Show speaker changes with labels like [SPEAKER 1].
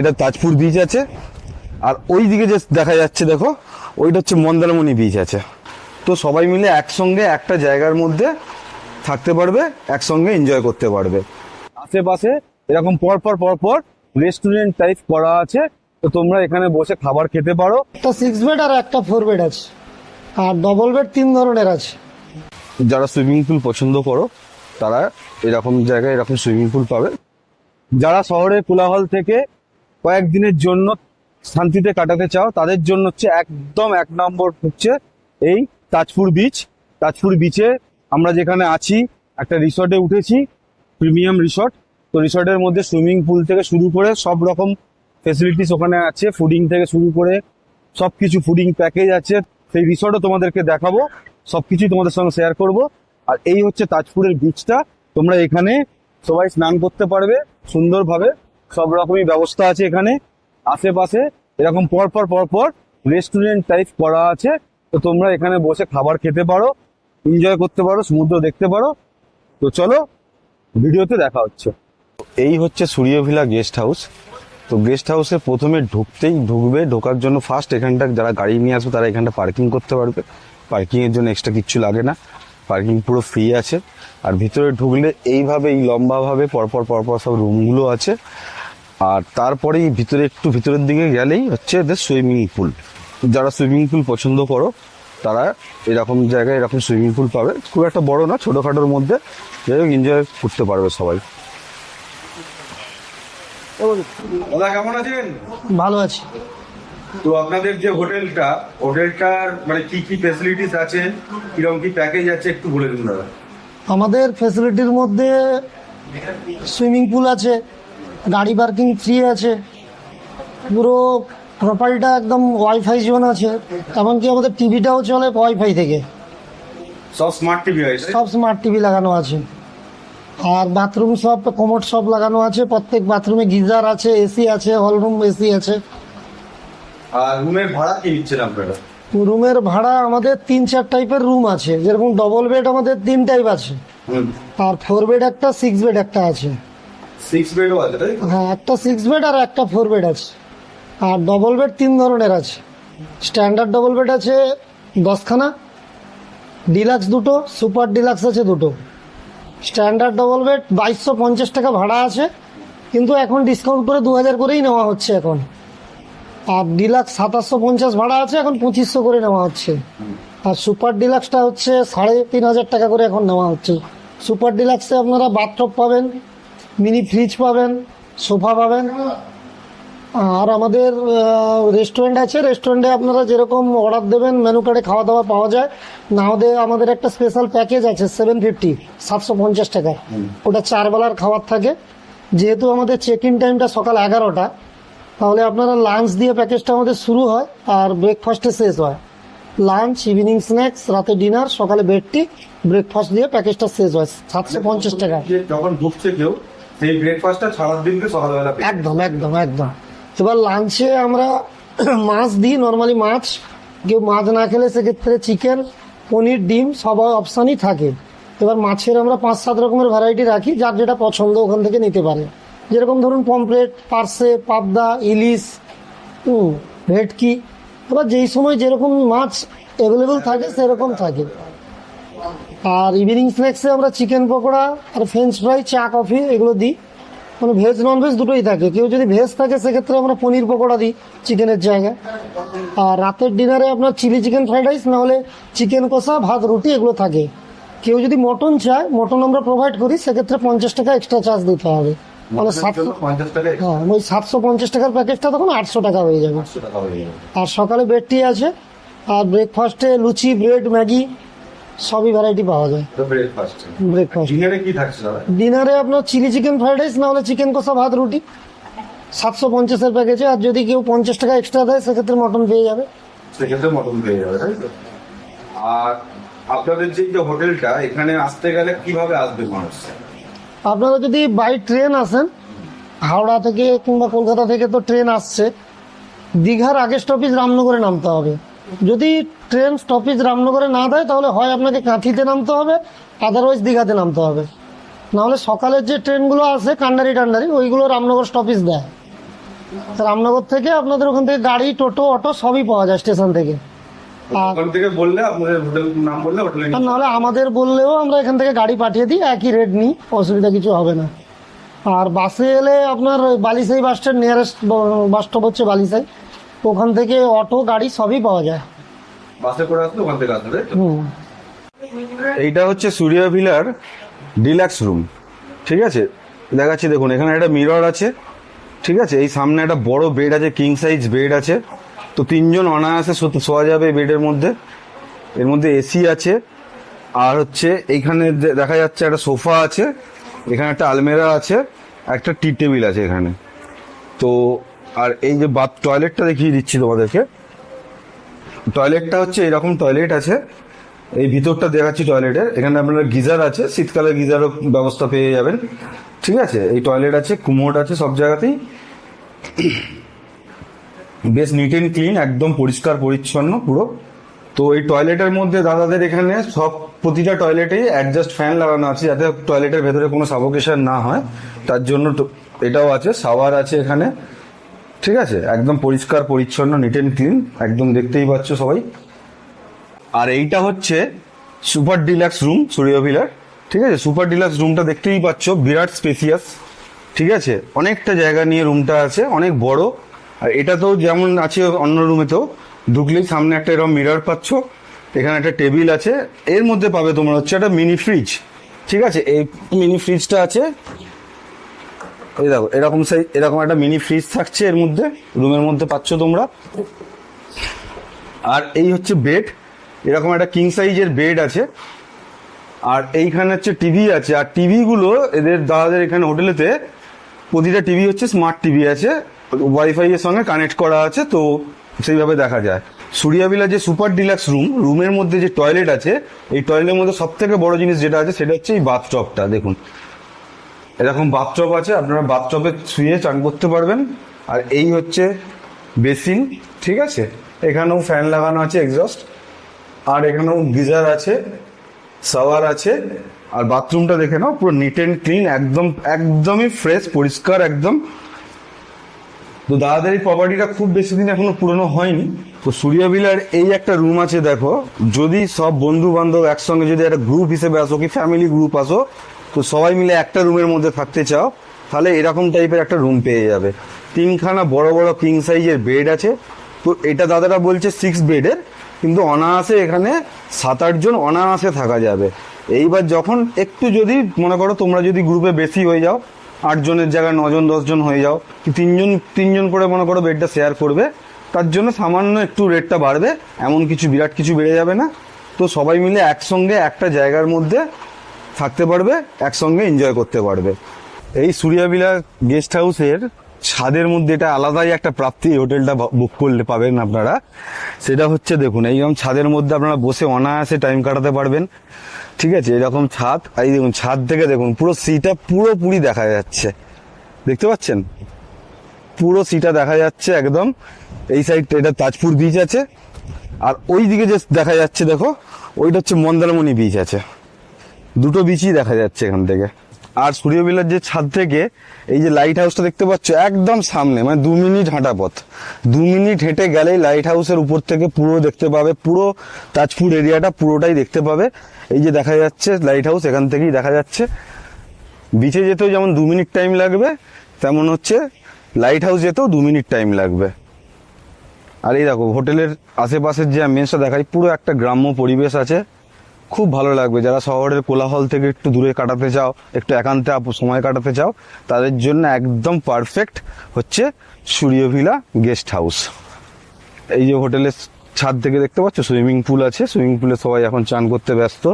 [SPEAKER 1] এটা তাজপুর বিচ আছে। আর ওই দিকে যে দেখা যাচ্ছে দেখো ওইটা হচ্ছে মন্দারমণি বিচ আছে। তো সবাই মিলে একসঙ্গে একটা জায়গার মধ্যে থাকতে পারবে একসঙ্গে এনজয় করতে পারবে। আশেপাশে এরকম পর পর পর পর রেস্টুরেন্ট টাইপ করা আছে। তো তোমরা এখানে বসে খাবার খেতে পারো।
[SPEAKER 2] একটা সিক্স বেড আর একটা ফোর বেড আছে। আর ডবল বেড তিন ধরনের আছে।
[SPEAKER 1] যারা সুইমিং পুল পছন্দ করো তারা এরকম জায়গায় এরকম সুইমিং পুল পাবে। যারা শহরের কোলাহল থেকে কয়েকদিনের জন্য শান্তিতে কাটাতে চাও, তাদের জন্য হচ্ছে একদম এক নম্বর হচ্ছে এই তাজপুর বিচ তাজপুর বিচে আমরা যেখানে আছি, একটা রিসর্টে উঠেছি প্রিমিয়াম রিসর্ট তো রিসর্টের মধ্যে সুইমিং পুল থেকে শুরু করে সব রকম ফেসিলিটিস ওখানে আছে ফুডিং থেকে শুরু করে সব কিছু ফুডিং প্যাকেজ আছে। সেই রিসর্টও তোমাদেরকে দেখাবো সবকিছু তোমাদের সঙ্গে শেয়ার করব। আর এই হচ্ছে তাজপুরের বিচটা তোমরা এখানে সবাই স্নান করতে পারবে সুন্দরভাবে। সব রকমই ব্যবস্থা আছে এখানে। আশেপাশে এরকম পর পর পর পর রেস্টুরেন্ট টাইপ করা আছে। তো তোমরা এখানে বসে খাবার খেতে পারো এনজয় করতে পারো, সমুদ্র দেখতে পারো। তো চলো, ভিডিওতে দেখা হচ্ছে। এই হচ্ছে সূর্যভিলা গেস্ট হাউস তো গেস্ট হাউসে প্রথমে ঢুকতেই ঢুকবে, ঢোকার জন্য ফার্স্ট এখানটা যারা গাড়ি নিয়ে আসবে, তারা এখানটা পার্কিং করতে পারবে। পার্কিংয়ের জন্য এক্সট্রা কিচ্ছু লাগে না। পার্কিং পুরো ফ্রি আছে। আর ভিতরে ঢুকলে এইভাবে এই লম্বাভাবে পরপর পরপর সব রুমগুলো আছে। আর তারপরেই ভিতরে একটু ভিতরের দিকে গেলেই হচ্ছে এদের সুইমিং পুল যারা সুইমিং পুল পছন্দ করো তারা এরকম জায়গায় এরকম সুইমিং পুল পাবে। খুব একটা বড় না ছোটোখাটোর মধ্যে। যাই হোক এনজয় করতে পারবে সবাই। দাদা কেমন আছেন?
[SPEAKER 2] ভালো আছে।
[SPEAKER 1] তো আপনাদের যে হোটেলটা হোটেলটার মানে কি কি ফেসিলিটিস আছে? কীরকম কি প্যাকেজ আছে? একটু বলে দিন দাদা।
[SPEAKER 2] আমাদের ফেসিলিটির মধ্যে সুইমিং পুল আছে গাড়ি পার্কিং ফ্রি আছে। পুরো প্রোফাইলটা একদম ওয়াইফাই জোন আছে। এমনকি আমাদের টিভিটাও চলে ওয়াইফাই থেকে?
[SPEAKER 1] সব স্মার্ট টিভি আছে
[SPEAKER 2] সব স্মার্ট টিভি লাগানো আছে। আর বাথরুম সব কমোড সব লাগানো আছে। প্রত্যেক বাথরুমে গিজার আছে এসি আছে হলরুম এসি আছে।
[SPEAKER 1] আর রুমের ভাড়া কি নিচ্ছেন আপনারা?
[SPEAKER 2] রুমের ভাড়া আমাদের তিন চার টাইপের রুম আছে। যেরকম ডবল বেড আমাদের তিন টাইপ আছে। আর ফোর বেড একটা সিক্স বেড একটা আছে।
[SPEAKER 1] সিক্স
[SPEAKER 2] হ্যাঁ একটা সিক্স বেড আর একটা ফোর বেড আছে। আর ডবল বেড তিন ধরনের আছে। স্ট্যান্ডার্ড ডবল বেড আছে দশখানা। ডিলাক্স দুটো সুপার ডিলাক্স আছে দুটো। স্ট্যান্ডার্ড ডবল বেড বাইশশো পঞ্চাশ টাকা ভাড়া আছে, কিন্তু এখন ডিসকাউন্ট করে দু হাজার করেই নেওয়া হচ্ছে এখন। আর ডিলাক্স সাতাশশো পঞ্চাশ ভাড়া আছে, এখন পঁচিশশো করে নেওয়া হচ্ছে। আর সুপার ডিলাক্সটা হচ্ছে সাড়ে তিন হাজার টাকা করে এখন নেওয়া হচ্ছে। সুপার ডিলাক্সে আপনারা বাথটব পাবেন মিনি ফ্রিজ পাবেন সোফা পাবেন। আর আমাদের রেস্টুরেন্ট আছে রেস্টুরেন্টে আপনারা যেরকম অর্ডার দেবেন মেনু কার্ডে খাওয়া দাওয়া পাওয়া যায়। না হলে আমাদের একটা স্পেশাল প্যাকেজ আছে সেভেন ফিফটি সাতশো পঞ্চাশ টাকায় ওটা চার বেলার খাবার থাকে। যেহেতু আমাদের চেক ইন টাইমটা সকাল এগারোটা তাহলে আপনারা লাঞ্চ দিয়ে প্যাকেজটা আমাদের শুরু হয় আর ব্রেকফাস্টে শেষ হয়। লাঞ্চ ইভিনিং স্ন্যাক্স রাতে ডিনার সকালে বেডটি ব্রেকফাস্ট দিয়ে প্যাকেজটা শেষ হয় সাতশো পঞ্চাশ টাকা
[SPEAKER 1] যখন ঢুকছে কেউ সেই ব্রেকফাস্টটা সারার দিনকে সকালবেলা
[SPEAKER 2] একদম একদম একদম। এবার লাঞ্চে আমরা মাছ দিই নর্মালি মাছ। কেউ মাছ না খেলে সেক্ষেত্রে চিকেন পনির, ডিম, সব অপশানই থাকে। এবার মাছের আমরা পাঁচ, সাত রকমের ভ্যারাইটি রাখি, যার যেটা পছন্দ ওখান থেকে নিতে পারে। যেরকম ধরুন পমপ্লেট পার্সে, পাবদা, ইলিশ ভেটকি। এবার যেই সময় যেরকম মাছ অ্যাভেলেবেল থাকে, সেরকম থাকে। আর ইভিনিং স্ন্যাক্সে আমরা চিকেন পকোড়া আর ফ্রেঞ্চ ফ্রাই চা কফি এগুলো দিই। মানে ভেজ নন ভেজ দুটোই থাকে। কেউ যদি ভেজ থাকে সেক্ষেত্রে আমরা পনির পকোড়া দিই চিকেনের জায়গায়। আর রাতের ডিনারে আপনার চিলি চিকেন ফ্রাইড রাইস নাহলে চিকেন কষা ভাত রুটি এগুলো থাকে। কেউ যদি মটন চায় মটন আমরা প্রোভাইড করি সেক্ষেত্রে পঞ্চাশ টাকা এক্সট্রা চার্জ দিতে হবে। মানে সাতশো হ্যাঁ ওই সাতশো পঞ্চাশ টাকার প্যাকেজটা তখন আটশো টাকা হয়ে যাবে।
[SPEAKER 1] একশো টাকা হয়ে যাবে।
[SPEAKER 2] আর সকালে বেডটি আছে। আর ব্রেকফাস্টে লুচি ব্রেড ম্যাগি সবই ভ্যারাইটি পাওয়া যায়।
[SPEAKER 1] ব্রেকফাস্ট
[SPEAKER 2] ব্রেকফাস্ট
[SPEAKER 1] ডিনারে কি থাকছে
[SPEAKER 2] ডিনারে আপনার চিলি চিকেন ফ্রাইড রাইস না হলে চিকেন কষা ভাত রুটি। সাতশো পঞ্চাশের প্যাকেজে আর যদি কেউ পঞ্চাশ টাকা এক্সট্রা দেয় সেক্ষেত্রে মটন পেয়ে যাবে।
[SPEAKER 1] সেক্ষেত্রে মটন পেয়ে যাবে তাই তো? আর আপনাদের যে যে হোটেলটা এখানে আসতে গেলে কীভাবে আসবে মানুষ?
[SPEAKER 2] আপনারা যদি বাই ট্রেন আসেন হাওড়া থেকে কিংবা কলকাতা থেকে তো ট্রেন আসছে দীঘার আগে স্টপেজ রামনগরে নামতে হবে। যদি ট্রেন স্টপেজ রামনগরে না দেয় তাহলে হয় আপনাকে কাঁথিতে নামতে হবে আদারওয়াইজ দীঘাতে নামতে হবে। নাহলে সকালের যে ট্রেনগুলো আসে কান্ডারি টান্ডারি ওইগুলো রামনগর স্টপেজ দেয়। রামনগর থেকে আপনাদের ওখান থেকে গাড়ি টোটো অটো সবই পাওয়া যায় স্টেশন থেকে। নাহলে আমাদের বললেও আমরা এখান থেকে গাড়ি পাঠিয়ে দিই একই রেট নিই অসুবিধা কিছু হবে না। আর বাসে এলে আপনার Balisai bus stand nearest bus stop হচ্ছে বালিসাই ওখান থেকে অটো গাড়ি সবই পাওয়া যায়।
[SPEAKER 1] বাসে করে আসলে ওখান থেকে আসবে
[SPEAKER 2] হুম।
[SPEAKER 1] এইটা হচ্ছে সূর্য ভিলার ডিলাক্স রুম ঠিক আছে? দেখাচ্ছি দেখুন এখানে একটা মিরর আছে ঠিক আছে? এই সামনে একটা বড় বেড আছে কিং সাইজ বেড আছে। তো তিনজন অনায়াসে শোয়া যাবে এই বেডের মধ্যে। এর মধ্যে এসি আছে। আর হচ্ছে এইখানে দে- দেখা যাচ্ছে একটা সোফা আছে এখানে একটা আলমেরা আছে একটা টি টেবিল আছে এখানে। তো আর এই যে বাথ টয়লেটটা দেখিয়ে দিচ্ছি তোমাদেরকে। টয়লেটটা হচ্ছে এরকম টয়লেট আছে। এই ভিতরটা দেখাচ্ছি টয়লেটের এখানে আপনার গিজার আছে, শীতকালে গিজারও ব্যবস্থা পেয়ে যাবেন। ঠিক আছে? এই টয়লেট আছে কুমোড আছে সব জায়গাতেই। বেশ নিট অ্যান্ড ক্লিন একদম পরিষ্কার, পরিচ্ছন্ন পুরো। তো এই টয়লেটের মধ্যে দাদাদের এখানে সব প্রতিটা টয়লেটেই অ্যাডজাস্ট ফ্যান লাগানো আছে যাতে টয়লেটের ভেতরে কোনো সাবোকেশন না হয়। তার জন্য এটাও আছে শাওয়ার আছে এখানে। ঠিক আছে? একদম পরিষ্কার, পরিচ্ছন্ন নিট অ্যান্ড ক্লিন একদম দেখতেই পাচ্ছ সবাই। আর এইটা হচ্ছে সুপার ডিলাক্স রুম সূর্য ভিলার। ঠিক আছে? সুপার ডিলাক্স রুমটা দেখতেই পাচ্ছ, বিরাট স্পেসিয়াস ঠিক আছে? অনেকটা জায়গা নিয়ে রুমটা আছে, অনেক বড়। আর এটা তো যেমন আছে অন্য রুমেতেও ঢুকলেই সামনে একটা এরকম মিরর পাচ্ছ, এখানে একটা টেবিল আছে। এর মধ্যে পাবে তোমার হচ্ছে একটা মিনি ফ্রিজ ঠিক আছে? এই মিনি ফ্রিজটা আছে এই দেখো, এরকম সেই, এরকম একটা মিনি ফ্রিজ থাকছে এর মধ্যে, রুমের মধ্যে পাচ্ছ তোমরা। আর এই হচ্ছে বেড এরকম একটা কিং সাইজের বেড আছে। আর এইখানে হচ্ছে টিভি আছে, আর টিভি গুলো এদের দাদাদের এখানে হোটেলেতে প্রতিটা টিভি হচ্ছে স্মার্ট টিভি আছে ওয়াইফাই এর সঙ্গে কানেক্ট করা আছে, তো সেইভাবে দেখা যায়। সূর্যাবিলা যে সুপার ডিলাক্স রুম রুমের মধ্যে যে টয়লেট আছে, এই টয়লেটের মধ্যে সব থেকে বড় জিনিস যেটা আছে, সেটা হচ্ছে এই বাথটপটা দেখুন। এরকম বাথটব আছে, আপনারা বাথটবে শুয়ে চান করতে পারবেন। আর এই হচ্ছে বেসিন ঠিক আছে? এখানেও ফ্যান লাগানো আছে এক্সস্ট আর এখানেও গিজার আছে শাওয়ার আছে। আর বাথরুমটা দেখে নাও, পুরো নিট অ্যান্ড ক্লিন একদম, একদমই ফ্রেশ পরিষ্কার, একদম। তো দাদাদের এই প্রপার্টিটা খুব বেশি দিন এখনও পুরনো হয়নি। তো সূর্যবিলার এই একটা রুম আছে, দেখো। যদি সব বন্ধু বান্ধব একসঙ্গে যদি একটা গ্রুপ হিসেবে আসো, কি ফ্যামিলি গ্রুপ আসো তো সবাই মিলে একটা রুমের মধ্যে থাকতে চাও, তাহলে এরকম টাইপের একটা রুম পেয়ে যাবে। তিনখানা বড় বড় কিং সাইজের বেড আছে। তো এটা দাদারা বলছে সিক্স বেডের কিন্তু অনায়াসে এখানে সাত আটজন অনায়াসে থাকা যাবে। এইবার যখন একটু যদি, মনে করো তোমরা যদি গ্রুপে বেশি হয়ে যাও আটজনের জায়গায় নজন দশজন হয়ে যাও, কি তিনজন তিনজন করে মনে করো বেডটা শেয়ার করবে, তার জন্য সামান্য একটু রেটটা বাড়বে, এমন কিছু, বিরাট কিছু বেড়ে যাবে না। তো সবাই মিলে একসঙ্গে একটা জায়গার মধ্যে থাকতে পারবে, একসঙ্গে এনজয় করতে পারবে। এই সূর্যাবিলা গেস্ট হাউসের ছাদের মধ্যে এটা আলাদাই একটা প্রাপ্তি হোটেলটা বুক করলে পাবেন আপনারা। সেটা হচ্ছে দেখুন, এইরকম ছাদের মধ্যে আপনারা বসে অনায়াসে টাইম কাটাতে পারবেন। ঠিক আছে, এরকম ছাদ, এই দেখুন, ছাদ থেকে দেখুন, পুরো সিটা পুরোপুরি দেখা যাচ্ছে। দেখতে পাচ্ছেন? পুরো সিটা দেখা যাচ্ছে একদম। এই সাইডটা এটা তাজপুর বিচ আছে। আর ওই দিকে যে দেখা যাচ্ছে, দেখো, ওইটা হচ্ছে মন্দারমণি বিচ আছে। দুটো বিচই দেখা যাচ্ছে এখান থেকে। আর সূর্যবিলার যে ছাদ থেকে এই যে লাইট হাউসটা দেখতে পাচ্ছ, একদম সামনে মানে দু মিনিট হাঁটা পথ। দু মিনিট হেঁটে গেলেই লাইট হাউসের উপর থেকে পুরো দেখতে পাবে, পুরো তাজপুর এরিয়াটা পুরোটাই দেখতে পাবে। এই যে দেখা যাচ্ছে লাইট হাউস এখান থেকেই দেখা যাচ্ছে। বিচে যেতেও যেমন দু মিনিট টাইম লাগবে, তেমন হচ্ছে লাইট হাউস যেতেও দু মিনিট টাইম লাগবে। আর এই দেখো, হোটেলের আশেপাশের যে অ্যাম্বিয়েন্সটা দেখাই, পুরো একটা গ্রাম্য পরিবেশ আছে। খুব ভালো লাগবে। যারা শহরের কোলাহল থেকে একটু দূরে কাটাতে চাও, একটু একান্তে সময় কাটাতে চাও, তাদের জন্য একদম পারফেক্ট হচ্ছে সূর্যভিলা গেস্ট হাউস এই যে হোটেলের ছাদ থেকে দেখতে পাচ্ছ সুইমিং পুল আছে। সুইমিং পুলে সবাই এখন চান করতে ব্যস্ত।